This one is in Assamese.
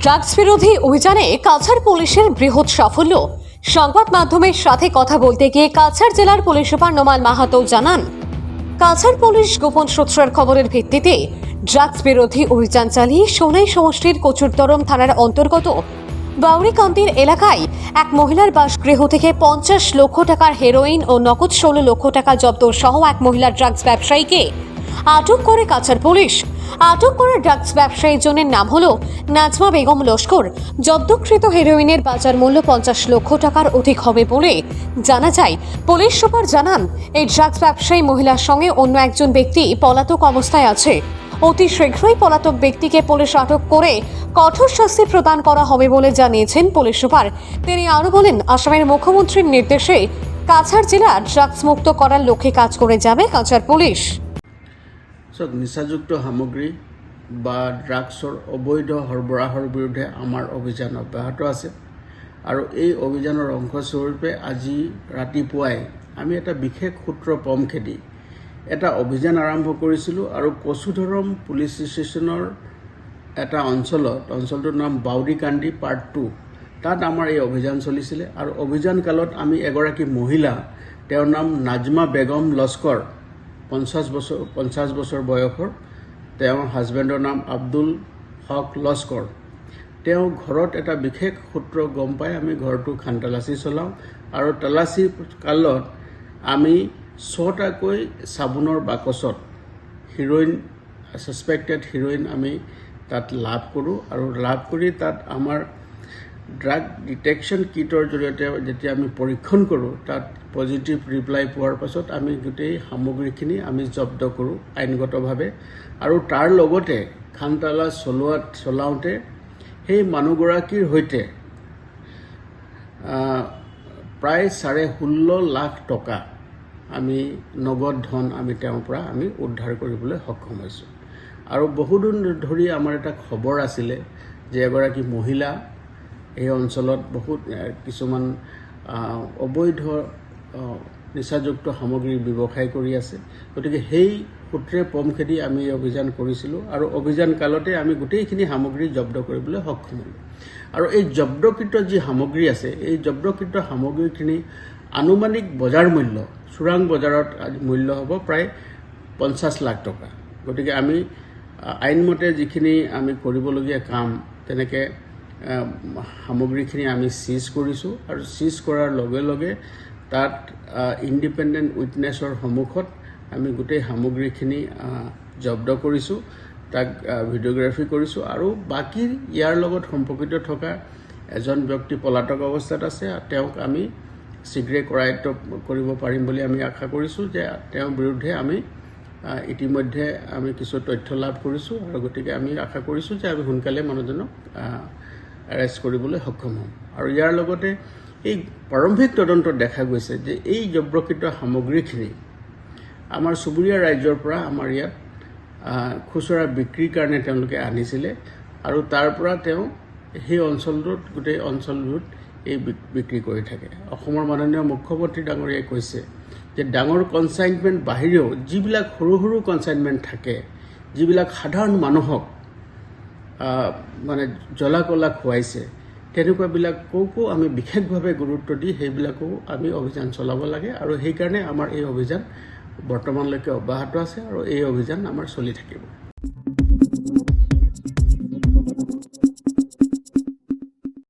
ড্রাগস বিরোধী অভিযানে কাছাড় পুলিশের বৃহৎ সাফল্য। সংবাদ মাধ্যমের সাথে কথা বলতে গিয়ে কাছাড় জেলার পুলিশ সুপার নোমান মাহাতো জানান, কাছাড় পুলিশ গোপন সূত্রের খবরের ভিত্তিতে ড্রাগস বিরোধী অভিযান চালিয়ে সোনাই সমষ্টির কচুরতরম থানার অন্তর্গত বাউরিকান্দির এলাকায় এক মহিলার বাসগৃহ থেকে পঞ্চাশ লক্ষ টাকার হেরোইন ও নগদ ষোলো লক্ষ টাকা জব্দ সহ এক মহিলার ড্রাগস ব্যবসায়ীকে আটক করে কাছাড় পুলিশ। আটক করা ড্রাগস ব্যবসায়ীর জনের নাম হলো নাজমা বেগম লস্কর। জব্দকৃত হেরোইনের বাজার মূল্য পঞ্চাশ লক্ষ টাকার অধিক হবে বলে জানা যায়। পুলিশ সুপার জানান, এই ড্রাগস ব্যবসায়ী মহিলার সঙ্গে অন্য একজন ব্যক্তি পলাতক অবস্থায় আছে। অতি শীঘ্রই পলাতক ব্যক্তিকে পুলিশ আটক করে কঠোর শাস্তি প্রদান করা হবে বলে জানিয়েছেন পুলিশ সুপার। তিনি আরও বলেন, আসামের মুখ্যমন্ত্রীর নির্দেশে কাছাড় জেলা ড্রাগস মুক্ত করার লক্ষ্যে কাজ করে যাবে কাছাড় পুলিশ। চাওক নিচাযুক্ত সামগ্ৰী বা ড্ৰাগছৰ অবৈধ সৰবৰাহৰ বিৰুদ্ধে আমাৰ অভিযান অব্যাহত আছে। আৰু এই অভিযানৰ অংশস্বৰূপে আজি ৰাতিপুৱাই আমি এটা বিশেষ সূত্ৰ পম খেদি এটা অভিযান আৰম্ভ কৰিছিলোঁ আৰু কচুধৰম পুলিচ ষ্টেচনৰ এটা অঞ্চলত, অঞ্চলটোৰ নাম বাউৰিকান্দি পাৰ্ট টু তাত আমাৰ এই অভিযান চলিছিলে। আৰু অভিযান কালত আমি এগৰাকী মহিলা, তেওঁৰ নাম নাজমা বেগম লস্কৰ পঞ্চাছ বছৰ পঞ্চাছ বছৰ বয়সৰ তেওঁৰ হাজবেণ্ডৰ নাম আব্দুল হক লস্কৰ। তেওঁ ঘৰত এটা বিশেষ সূত্ৰ গম পাই আমি ঘৰটো খানতালাচী চলাওঁ আৰু তালাচী কালত আমি ছটাকৈ চাবোনৰ বাকচত হিৰইন ছাছপেক্টেড হিৰইন আমি তাত লাভ কৰোঁ আৰু লাভ কৰি তাত আমাৰ ড্ৰাগ ডিটেকশ্যন কিটৰ জৰিয়তে যেতিয়া আমি পৰীক্ষণ কৰোঁ তাত পজিটিভ ৰিপ্লাই পোৱাৰ পাছত আমি গোটেই সামগ্ৰীখিনি আমি জব্দ কৰোঁ আইনগতভাৱে। আৰু তাৰ লগতে খানতালা চলোৱাত চলাওঁতে সেই মানুহগৰাকীৰ সৈতে প্ৰায় চাৰে ষোল্ল লাখ টকা আমি নগদ ধন আমি তেওঁৰ পৰা আমি উদ্ধাৰ কৰিবলৈ সক্ষম হৈছোঁ। আৰু বহুদিন ধৰি আমাৰ এটা খবৰ আছিলে যে এগৰাকী মহিলা এই অঞ্চলত বহুত কিছুমান অবৈধ নিচাযুক্ত সামগ্ৰীৰ ব্যৱসায় কৰি আছে। গতিকে সেই সূত্ৰে পম খেদি আমি এই অভিযান কৰিছিলোঁ আৰু অভিযান কালতে আমি গোটেইখিনি সামগ্ৰী জব্দ কৰিবলৈ সক্ষম হ'লোঁ। আৰু এই জব্দকৃত যি সামগ্ৰী আছে এই জব্দকৃত সামগ্ৰীখিনি আনুমানিক বজাৰ মূল্য চোৰাং বজাৰত মূল্য হ'ব প্ৰায় পঞ্চাছ লাখ টকা। গতিকে আমি আইনমতে যিখিনি আমি কৰিবলগীয়া কাম তেনেকৈ সামগ্ৰীখিনি আমি চিজ কৰিছোঁ আৰু চিজ কৰাৰ লগে লগে তাত ইণ্ডিপেণ্ডেণ্ট উইটনেছৰ সন্মুখত আমি গোটেই সামগ্ৰীখিনি জব্দ কৰিছোঁ তাক ভিডিঅ'গ্ৰাফী কৰিছোঁ আৰু বাকী ইয়াৰ লগত সম্পৰ্কিত থকা এজন ব্যক্তি পলাতক অৱস্থাত আছে তেওঁক আমি শীঘ্ৰে কৰায়ত্ব কৰিব পাৰিম বুলি আমি আশা কৰিছোঁ যে তেওঁৰ বিৰুদ্ধে আমি ইতিমধ্যে আমি কিছু তথ্য লাভ কৰিছোঁ আৰু গতিকে আমি আশা কৰিছোঁ যে আমি সোনকালে মানুহজনক এৰেষ্ট কৰিবলৈ সক্ষম হ'ম। আৰু ইয়াৰ লগতে এই প্ৰাৰম্ভিক তদন্তত দেখা গৈছে যে এই জব্ৰকৃত সামগ্ৰীখিনি আমাৰ চুবুৰীয়া ৰাজ্যৰ পৰা আমাৰ ইয়াত খুচুৰা বিক্ৰীৰ কাৰণে তেওঁলোকে আনিছিলে আৰু তাৰ পৰা তেওঁ সেই অঞ্চলটোত গোটেই অঞ্চলটোত এই বিক- বিক্ৰী কৰি থাকে। অসমৰ মাননীয় মুখ্যমন্ত্ৰী ডাঙৰীয়াই কৈছে যে ডাঙৰ কনচাইনমেণ্ট বাহিৰেও যিবিলাক সৰু সৰু কনচাইনমেণ্ট থাকে যিবিলাক সাধাৰণ মানুহক মানে জ্বলা কলা খুৱাইছে তেনেকুৱাবিলাককো আমি বিশেষভাৱে গুৰুত্ব দি সেইবিলাকো আমি অভিযান চলাব লাগে আৰু সেইকাৰণে আমাৰ এই অভিযান বৰ্তমানলৈকে অব্যাহত আছে আৰু এই অভিযান আমাৰ চলি থাকিব।